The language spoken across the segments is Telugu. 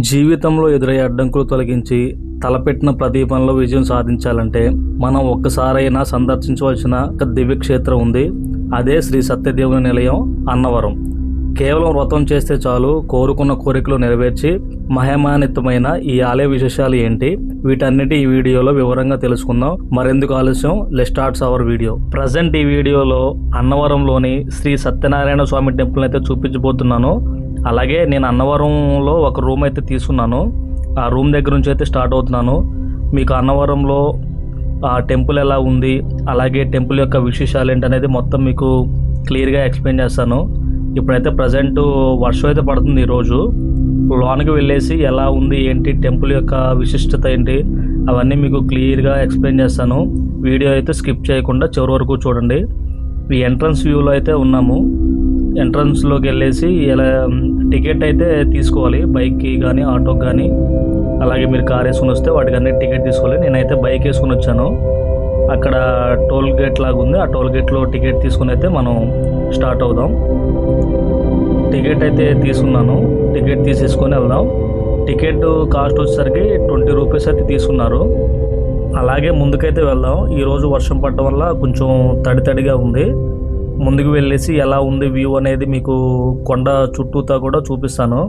జీవితంలో ఎదురయ్యే అడ్డంకులు తొలగించి తలపెట్టిన ప్రదీపంలో విజయం సాధించాలంటే మనం ఒక్కసారైనా సందర్శించవలసిన ఒక దివ్యక్షేత్రం ఉంది. అదే శ్రీ సత్యదేవుని నిలయం అన్నవరం. కేవలం వ్రతం చేస్తే చాలు కోరుకున్న కోరికలు నెరవేర్చి మహిమాన్వితమైన ఈ ఆలయ విశేషాలు ఏంటి? వీటన్నిటి ఈ వీడియోలో వివరంగా తెలుసుకుందాం. మరెందుకు ఆలస్యం? లెస్టార్ట్స్ అవర్ వీడియో ప్రజెంట్ ఈ వీడియోలో అన్నవరంలోని శ్రీ సత్యనారాయణ స్వామి టెంపుల్ అయితే చూపించబోతున్నాను. అలాగే నేను అన్నవరంలో ఒక రూమ్ అయితే తీసుకున్నాను. ఆ రూమ్ దగ్గర నుంచి అయితే స్టార్ట్ అవుతున్నాను. మీకు అన్నవరంలో ఆ టెంపుల్ ఎలా ఉంది అలాగే టెంపుల్ యొక్క విశేషాలు ఏంటనేది మొత్తం మీకు క్లియర్గా ఎక్స్ప్లెయిన్ చేస్తాను. ఇప్పుడైతే ప్రజెంట్ వర్షం అయితే పడుతుంది ఈరోజు. లోనికి వెళ్ళేసి ఎలా ఉంది ఏంటి టెంపుల్ యొక్క విశిష్టత ఏంటి అవన్నీ మీకు క్లియర్గా ఎక్స్ప్లెయిన్ చేస్తాను. వీడియో అయితే స్కిప్ చేయకుండా చివరి వరకు చూడండి. ఈ ఎంట్రన్స్ వ్యూలో అయితే ఉన్నాము. ఎంట్రన్స్లోకి వెళ్ళేసి ఎలా టికెట్ అయితే తీసుకోవాలి. బైక్కి కానీ ఆటోకి కానీ అలాగే మీరు కార్ వేసుకుని వస్తే వాటికి అన్ని టికెట్ తీసుకోవాలి. నేనైతే బైక్ వేసుకుని వచ్చాను. అక్కడ టోల్ గేట్ లాగా ఉంది. ఆ టోల్ గేట్లో టికెట్ తీసుకుని అయితే మనం స్టార్ట్ అవుదాం. టికెట్ అయితే తీసుకున్నాను. టికెట్ తీసేసుకొని వెళ్దాం. టికెట్ కాస్ట్ వచ్చేసరికి ట్వంటీ రూపీస్ అయితే తీసుకున్నారు. అలాగే ముందుకైతే వెళ్దాం. ఈరోజు వర్షం పడటం వల్ల కొంచెం తడి తడిగా ఉంది. ముందుకు వెళ్ళేసి ఎలా ఉంది వ్యూ అనేది మీకు కొండ చుట్టూతా కూడా చూపిస్తాను.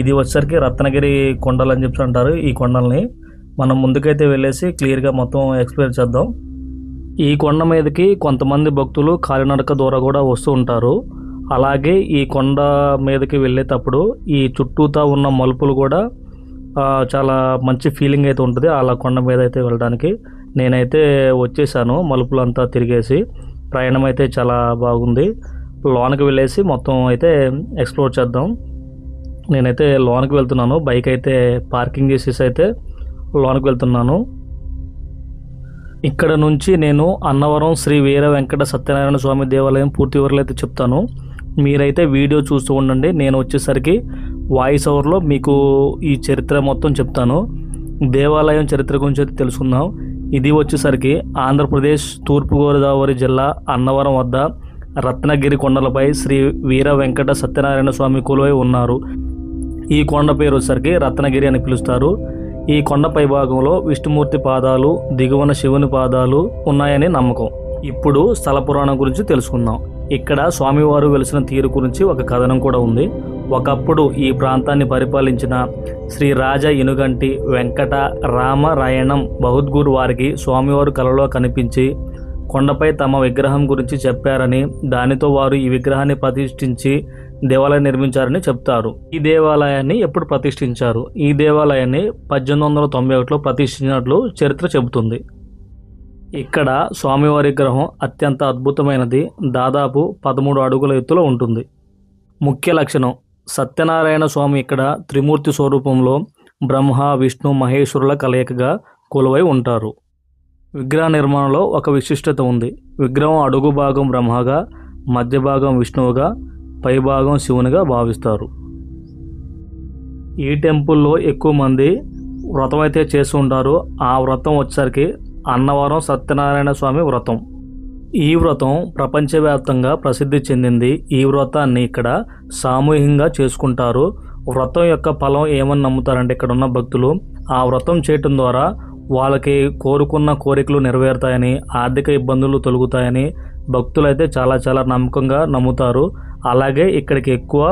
ఇది వచ్చేసరికి రత్నగిరి కొండలు అని చెప్పి అంటారు ఈ కొండల్ని. మనం ముందుకైతే వెళ్ళేసి క్లియర్గా మొత్తం ఎక్స్ప్లెయిన్ చేద్దాం. ఈ కొండ మీదకి కొంతమంది భక్తులు కాలినడక ద్వారా కూడా వస్తూ ఉంటారు. అలాగే ఈ కొండ మీదకి వెళ్ళేటప్పుడు ఈ చుట్టూతా ఉన్న మలుపులు కూడా చాలా మంచి ఫీలింగ్ అయితే ఉంటుంది. అలా కొండ మీద అయితే వెళ్ళడానికి నేనైతే వచ్చేసాను మలుపులు అంతా తిరిగేసి. ప్రయాణం అయితే చాలా బాగుంది. లోనకి వెళ్ళేసి మొత్తం అయితే ఎక్స్ప్లోర్ చేద్దాం. నేనైతే లోనకి వెళ్తున్నాను. బైక్ అయితే పార్కింగ్ చేసేసి అయితే లోనకి వెళ్తున్నాను. ఇక్కడ నుంచి నేను అన్నవరం శ్రీ వీర వెంకట సత్యనారాయణ స్వామి దేవాలయం పూర్తి వివరాలు అయితే చెప్తాను. మీరైతే వీడియో చూస్తూ ఉండండి. నేను వచ్చేసరికి వాయిస్ ఓవర్లో మీకు ఈ చరిత్ర మొత్తం చెప్తాను. దేవాలయం చరిత్ర గురించి అయితే తెలుసుకుందాం. ఇది వచ్చేసరికి ఆంధ్రప్రదేశ్ తూర్పుగోదావరి జిల్లా అన్నవరం వద్ద రత్నగిరి కొండలపై శ్రీ వీర వెంకట సత్యనారాయణ స్వామి కొలువై ఉన్నారు. ఈ కొండ పేరు వచ్చేసరికి రత్నగిరి అని పిలుస్తారు. ఈ కొండ పై భాగంలో విష్ణుమూర్తి పాదాలు దిగువన శివుని పాదాలు ఉన్నాయని నమ్మకం. ఇప్పుడు స్థల పురాణం గురించి తెలుసుకుందాం. ఇక్కడ స్వామివారు వెలిసిన తీరు గురించి ఒక కథనం కూడా ఉంది. ఒకప్పుడు ఈ ప్రాంతాన్ని పరిపాలించిన శ్రీ రాజ ఇనుగంటి వెంకట రామరాయణం బహుద్గూర్ వారికి స్వామివారు కలలో కనిపించి కొండపై తమ విగ్రహం గురించి చెప్పారని దానితో వారు ఈ విగ్రహాన్ని ప్రతిష్ఠించి దేవాలయం నిర్మించారని చెప్తారు. ఈ దేవాలయాన్ని ఎప్పుడు ప్రతిష్ఠించారు? ఈ దేవాలయాన్ని పద్దెనిమిది వందల తొంభై ఒకటిలో ప్రతిష్ఠించినట్లు చరిత్ర చెబుతుంది. ఇక్కడ స్వామివారి విగ్రహం అత్యంత అద్భుతమైనది. దాదాపు పదమూడు అడుగుల ఎత్తులో ఉంటుంది. ముఖ్య లక్షణం సత్యనారాయణ స్వామి ఇక్కడ త్రిమూర్తి స్వరూపంలో బ్రహ్మ విష్ణు మహేశ్వరుల కలయికగా కొలువై ఉంటారు. విగ్రహ నిర్మాణంలో ఒక విశిష్టత ఉంది. విగ్రహం అడుగు భాగం బ్రహ్మగా మధ్య భాగం విష్ణువుగా పై భాగం శివునిగా భావిస్తారు. ఈ టెంపుల్లో ఎక్కువ మంది వ్రతం అయితే చేస్తూ ఉంటారు. ఆ వ్రతం వచ్చేసరికి అన్నవరం సత్యనారాయణ స్వామి వ్రతం. ఈ వ్రతం ప్రపంచవ్యాప్తంగా ప్రసిద్ధి చెందింది. ఈ వ్రతాన్ని ఇక్కడ సామూహికంగా చేసుకుంటారు. వ్రతం యొక్క ఫలం ఏమని నమ్ముతారంటే ఇక్కడ ఉన్న భక్తులు ఆ వ్రతం చేయటం ద్వారా వాళ్ళకి కోరుకున్న కోరికలు నెరవేరుతాయని ఆర్థిక ఇబ్బందులు తొలగుతాయని భక్తులు అయితే చాలా చాలా నమ్మకంగా నమ్ముతారు. అలాగే ఇక్కడికి ఎక్కువ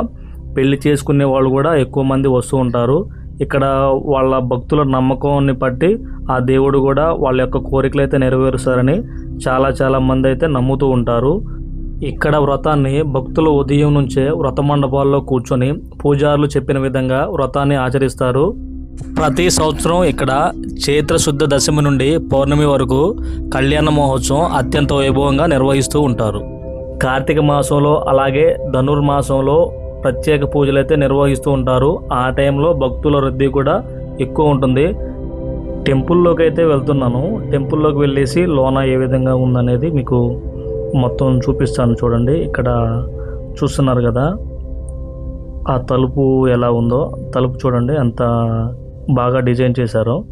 పెళ్ళి చేసుకునే వాళ్ళు కూడా ఎక్కువ మంది వస్తూ ఉంటారు. ఇక్కడ వాళ్ళ భక్తుల నమ్మకాన్ని బట్టి ఆ దేవుడు కూడా వాళ్ళ యొక్క కోరికలు అయితే నెరవేరుస్తారని చాలా చాలా మంది అయితే నమ్ముతూ ఉంటారు. ఇక్కడ వ్రతాన్ని భక్తులు ఉదయం నుంచే వ్రత మండపాల్లో కూర్చొని పూజారులు చెప్పిన విధంగా వ్రతాన్ని ఆచరిస్తారు. ప్రతి సంవత్సరం ఇక్కడ చైత్ర శుద్ధ దశమి నుండి పౌర్ణమి వరకు కళ్యాణ మహోత్సవం అత్యంత వైభవంగా నిర్వహిస్తూ ఉంటారు. కార్తీక మాసంలో అలాగే ధనుర్మాసంలో ప్రత్యేక పూజలు అయితే నిర్వహిస్తూ ఉంటారు. ఆ టైంలో భక్తుల రద్దీ కూడా ఎక్కువ ఉంటుంది. టెంపుల్లోకి అయితే వెళ్తున్నాను. టెంపుల్లోకి వెళ్ళేసి లోన ఏ విధంగా ఉందనేది మీకు మొత్తం చూపిస్తాను చూడండి. ఇక్కడ చూస్తున్నారు కదా. ఆ తలుపు ఎలా ఉందో. తలుపు చూడండి అంత బాగా డిజైన్ చేశారో.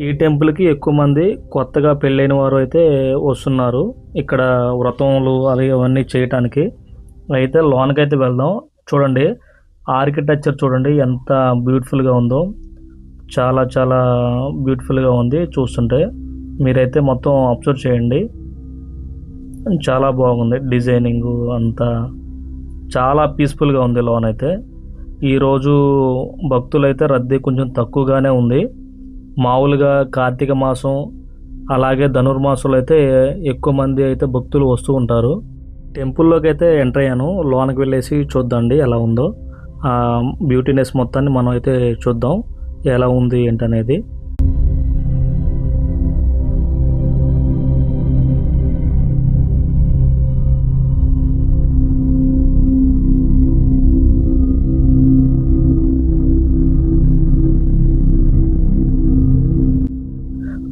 ఈ టెంపుల్కి ఎక్కువ మంది కొత్తగా పెళ్ళైన వారు అయితే వస్తున్నారు. ఇక్కడ వ్రతములు అలాగే అవన్నీ చేయటానికి. అయితే లోనకైతే వెళ్దాం. చూడండి. ఆర్కిటెక్చర్ చూడండి ఎంత బ్యూటిఫుల్గా ఉందో. చాలా చాలా బ్యూటిఫుల్గా ఉంది చూస్తుంటే. మీరైతే మొత్తం అబ్జర్వ్ చేయండి. చాలా బాగుంది డిజైనింగ్ అంతా. చాలా పీస్ఫుల్గా ఉంది లోన్ అయితే ఈరోజు భక్తులైతే రద్దీ కొంచెం తక్కువగానే ఉంది. మామూలుగా కార్తీక మాసం అలాగే ధనుర్మాసంలో అయితే ఎక్కువ మంది అయితే భక్తులు వస్తూ ఉంటారు. టెంపుల్లోకి అయితే ఎంటర్ అయ్యాను. లోనకి వెళ్ళేసి చూద్దాండి ఎలా ఉందో. బ్యూటీనెస్ మొత్తాన్ని మనం అయితే చూద్దాం ఎలా ఉంది ఏంటనేది.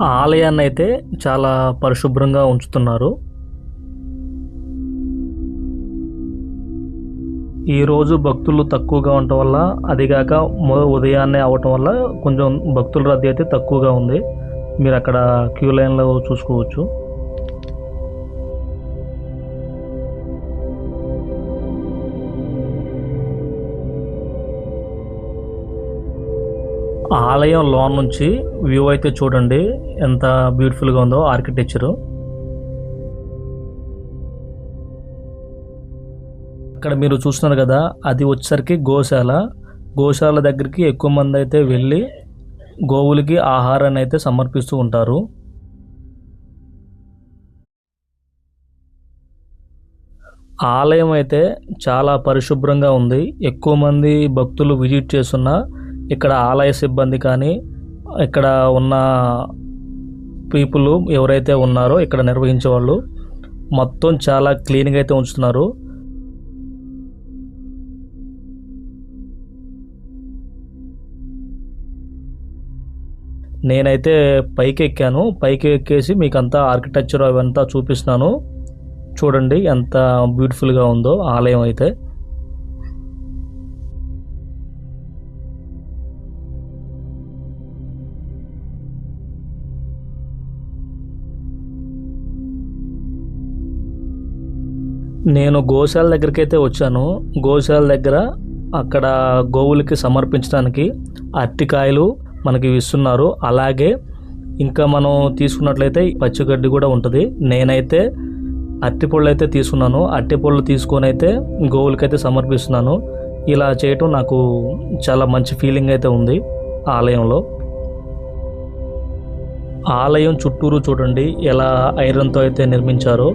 ఆ ఆలయాన్ని అయితే చాలా పరిశుభ్రంగా ఉంచుతున్నారు. ఈరోజు భక్తులు తక్కువగా ఉండటం వల్ల అదిగాక ఉదయాన్నే అవటం వల్ల కొంచెం భక్తుల రద్దీ అయితే తక్కువగా ఉంది. మీరు అక్కడ క్యూ లైన్లో చూసుకోవచ్చు. ఆలయం లోన్ నుంచి వ్యూ అయితే చూడండి. ఎంత బ్యూటిఫుల్గా ఉందో ఆర్కిటెక్చరు. అక్కడ మీరు చూస్తున్నారు కదా అది వచ్చేసరికి గోశాల. గోశాల దగ్గరికి ఎక్కువ మంది అయితే వెళ్ళి గోవులకి ఆహారాన్ని అయితే సమర్పిస్తూ ఉంటారు. ఆలయం అయితే చాలా పరిశుభ్రంగా ఉంది. ఎక్కువ మంది భక్తులు విజిట్ చేస్తున్న ఇక్కడ ఆలయ సిబ్బంది కానీ ఇక్కడ ఉన్న పీపుల్ ఎవరైతే ఉన్నారో ఇక్కడ నిర్వహించే వాళ్ళు మొత్తం చాలా క్లీన్గా అయితే ఉంచుతున్నారు. నేనైతే పైకి ఎక్కాను పైకి ఎక్కేసి మీకు అంతా ఆర్కిటెక్చర్ అవంతా చూపిస్తున్నాను. చూడండి ఎంత బ్యూటిఫుల్గా ఉందో ఆలయం అయితే. నేను గోశాల దగ్గరికి అయితే వచ్చాను. గోశాల దగ్గర అక్కడ గోవులకి సమర్పించడానికి అరటికాయలు మనకి ఇస్తున్నారు. అలాగే ఇంకా మనం తీసుకున్నట్లయితే పచ్చిగడ్డి కూడా ఉంటుంది. నేనైతే అరటిపళ్ళు అయితే తీసుకున్నాను. అరటిపళ్ళు తీసుకొని అయితే గోవులకైతే సమర్పిస్తున్నాను. ఇలా చేయటం నాకు చాలా మంచి ఫీలింగ్ అయితే ఉంది ఆలయంలో. ఆలయం చుట్టూరు చూడండి ఎలా ఐరన్తో అయితే నిర్మించారో.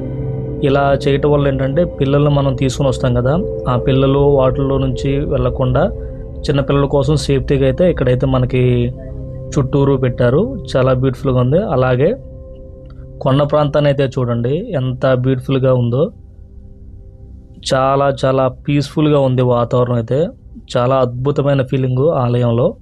ఇలా చేయటం వల్ల ఏంటంటే పిల్లల్ని మనం తీసుకుని వస్తాం కదా. ఆ పిల్లలు వాటిల్లో నుంచి వెళ్ళకుండా చిన్నపిల్లల కోసం సేఫ్టీగా అయితే ఇక్కడైతే మనకి చుట్టూరు పెట్టారు. చాలా బ్యూటిఫుల్గా ఉంది. అలాగే కొండ ప్రాంతాన్ని అయితే చూడండి. ఎంత బ్యూటిఫుల్గా ఉందో. చాలా చాలా పీస్ఫుల్గా ఉంది వాతావరణం అయితే. చాలా అద్భుతమైన ఫీలింగు ఆలయంలో.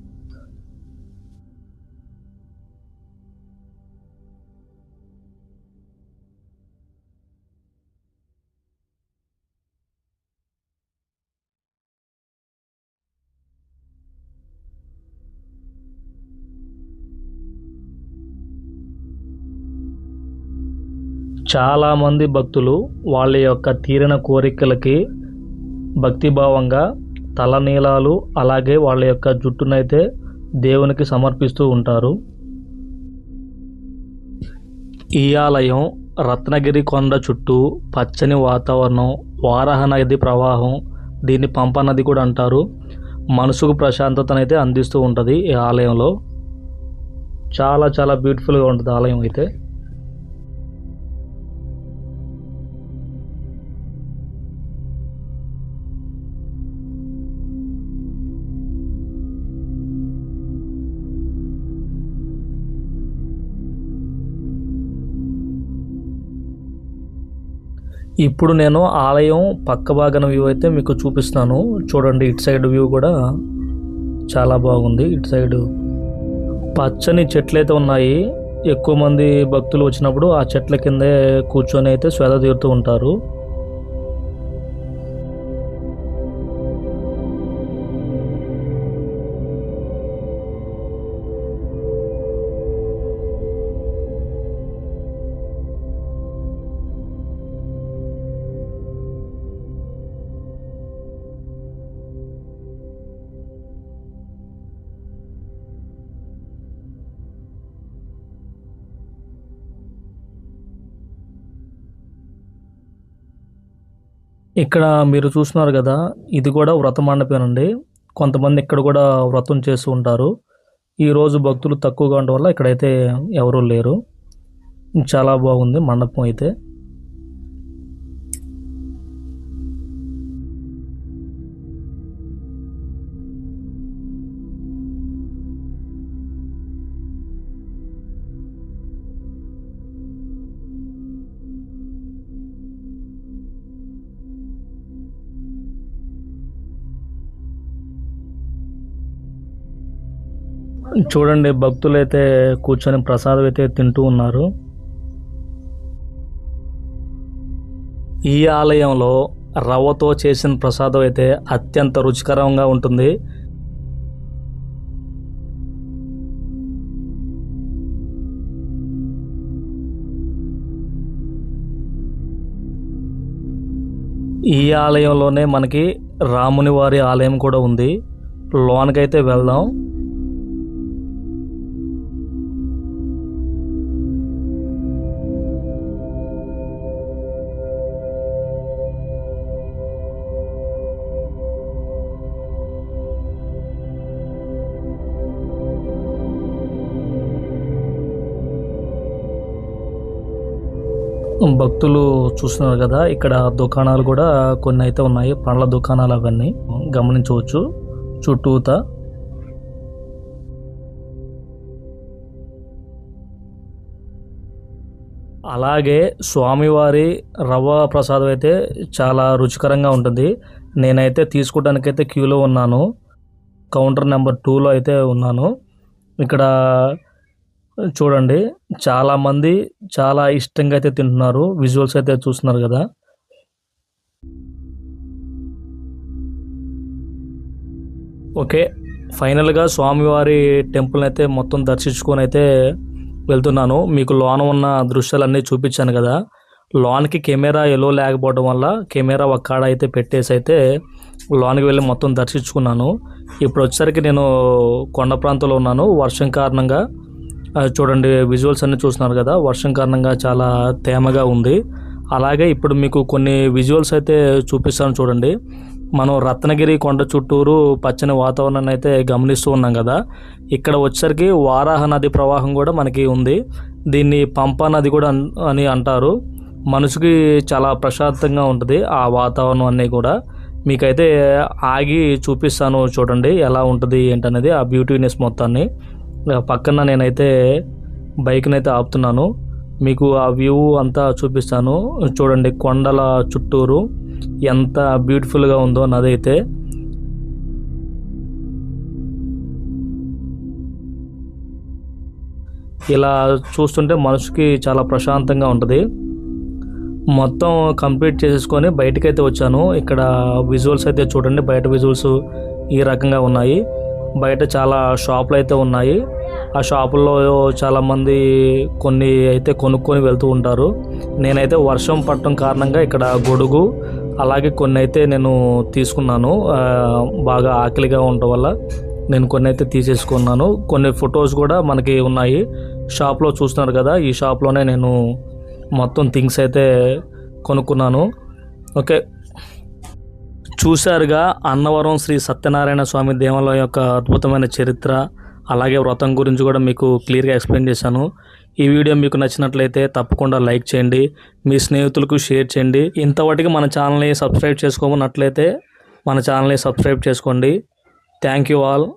చాలామంది భక్తులు వాళ్ళ యొక్క తీరిన కోరికలకి భక్తిభావంగా తలనీలాలు అలాగే వాళ్ళ యొక్క జుట్టునైతే దేవునికి సమర్పిస్తూ ఉంటారు. ఈ ఆలయం రత్నగిరి కొండ చుట్టూ పచ్చని వాతావరణం వారాహ నది ప్రవాహం దీన్ని పంప నది కూడా అంటారు. మనసుకు ప్రశాంతతనైతే అందిస్తూ ఉంటుంది ఈ ఆలయంలో. చాలా చాలా బ్యూటిఫుల్గా ఉంటుంది ఆలయం అయితే. ఇప్పుడు నేను ఆలయం పక్క భాగన వ్యూ అయితే మీకు చూపిస్తాను. చూడండి ఇటు సైడ్ వ్యూ కూడా చాలా బాగుంది. ఇటు సైడ్ పచ్చని చెట్లు అయితే ఉన్నాయి. ఎక్కువ మంది భక్తులు వచ్చినప్పుడు ఆ చెట్ల కిందే కూర్చొని అయితే శ్వేత తీరుతూ ఉంటారు. ఇక్కడ మీరు చూస్తున్నారు కదా ఇది కూడా వ్రత మండపేనండి కొంతమంది ఇక్కడ కూడా వ్రతం చేస్తూ ఉంటారు. ఈరోజు భక్తులు తక్కువగా ఉండడం వల్ల ఇక్కడైతే ఎవరూ లేరు. చాలా బాగుంది మండపం అయితే. చూడండి భక్తులు అయితే కూర్చొని ప్రసాదం అయితే తింటూ ఉన్నారు. ఈ ఆలయంలో రవ్వతో చేసిన ప్రసాదం అయితే అత్యంత రుచికరంగా ఉంటుంది. ఈ ఆలయంలోనే మనకి రాముని వారి ఆలయం కూడా ఉంది. లోనకైతే వెళ్దాం. భక్తులు చూస్తున్నారు కదా ఇక్కడ దుకాణాలు కూడా కొన్ని అయితే ఉన్నాయి పండ్ల దుకాణాలు అవన్నీ. గమనించవచ్చు. చుట్టూత. అలాగే స్వామివారి రవ్వ ప్రసాదం అయితే చాలా రుచికరంగా ఉంటుంది. నేనైతే తీసుకోవడానికైతే క్యూలో ఉన్నాను. కౌంటర్ నెంబర్ టూలో అయితే ఉన్నాను. ఇక్కడ చూడండి చాలామంది చాలా ఇష్టంగా అయితే తింటున్నారు. విజువల్స్ అయితే చూస్తున్నారు కదా. ఓకే ఫైనల్గా స్వామివారి టెంపుల్ అయితే మొత్తం దర్శించుకొని అయితే వెళ్తున్నాను. మీకు లోన ఉన్న దృశ్యాలన్నీ చూపించాను కదా. లోన్కి కెమెరా ఎలో లేకపోవడం వల్ల కెమెరా ఒక కాడ అయితే పెట్టేసి అయితే లోనికి వెళ్ళి మొత్తం దర్శించుకున్నాను. ఇప్పుడు వచ్చేసరికి నేను కొండ ప్రాంతంలో ఉన్నాను. వర్షం కారణంగా చూడండి విజువల్స్ అన్ని చూస్తున్నారు కదా వర్షం కారణంగా చాలా తేమగా ఉంది. అలాగే ఇప్పుడు మీకు కొన్ని విజువల్స్ అయితే చూపిస్తాను చూడండి. మనం రత్నగిరి కొండ చుట్టూరు పచ్చని వాతావరణాన్ని అయితే గమనిస్తూ ఉన్నాం కదా. ఇక్కడ వచ్చేసరికి వారాహ నది ప్రవాహం కూడా మనకి ఉంది. దీన్ని పంపా నది కూడా అని అంటారు. మనసుకి చాలా ప్రశాంతంగా ఉంటుంది ఆ వాతావరణం అన్నీ కూడా. మీకైతే ఆగి చూపిస్తాను చూడండి ఎలా ఉంటుంది ఏంటనేది ఆ బ్యూటీనెస్ మొత్తాన్ని. పక్కన నేనైతే బైక్ని అయితే ఆపుతున్నాను. మీకు ఆ వ్యూ అంతా చూపిస్తాను. చూడండి కొండల చుట్టూరు ఎంత బ్యూటిఫుల్గా ఉందో నది అయితే ఇలా చూస్తుంటే మనసుకి చాలా ప్రశాంతంగా ఉంటుంది. మొత్తం కంప్లీట్ చేసేసుకొని బయటకైతే వచ్చాను. ఇక్కడ విజువల్స్ అయితే చూడండి. బయట విజువల్స్ ఈ రకంగా ఉన్నాయి. బయట చాలా షాపులు అయితే ఉన్నాయి. ఆ షాపుల్లో చాలామంది కొన్ని అయితే కొనుక్కొని వెళ్తూ ఉంటారు. నేనైతే వర్షం పడటం కారణంగా ఇక్కడ గొడుగు అలాగే కొన్ని అయితే నేను తీసుకున్నాను. బాగా ఆకలిగా ఉండటం వల్ల నేను కొన్ని అయితే తీసేసుకున్నాను. కొన్ని ఫొటోస్ కూడా మనకి ఉన్నాయి. షాప్లో చూస్తున్నారు కదా ఈ షాప్లోనే నేను మొత్తం థింగ్స్ అయితే కొనుక్కున్నాను. ఓకే. చూశారుగా అన్నవరం శ్రీ సత్యనారాయణ స్వామి దేవాలయం యొక్క అద్భుతమైన చరిత్ర అలాగే వ్రతం గురించి కూడా మీకు క్లియర్గా ఎక్స్ప్లెయిన్ చేశాను. ఈ వీడియో మీకు నచ్చినట్లయితే తప్పకుండా లైక్ చేయండి మీ స్నేహితులకు షేర్ చేయండి. ఇంతవరకు మన ఛానల్ని సబ్స్క్రైబ్ చేసుకోమన్నట్లయితే మన ఛానల్ని సబ్స్క్రైబ్ చేసుకోండి. Thank you all.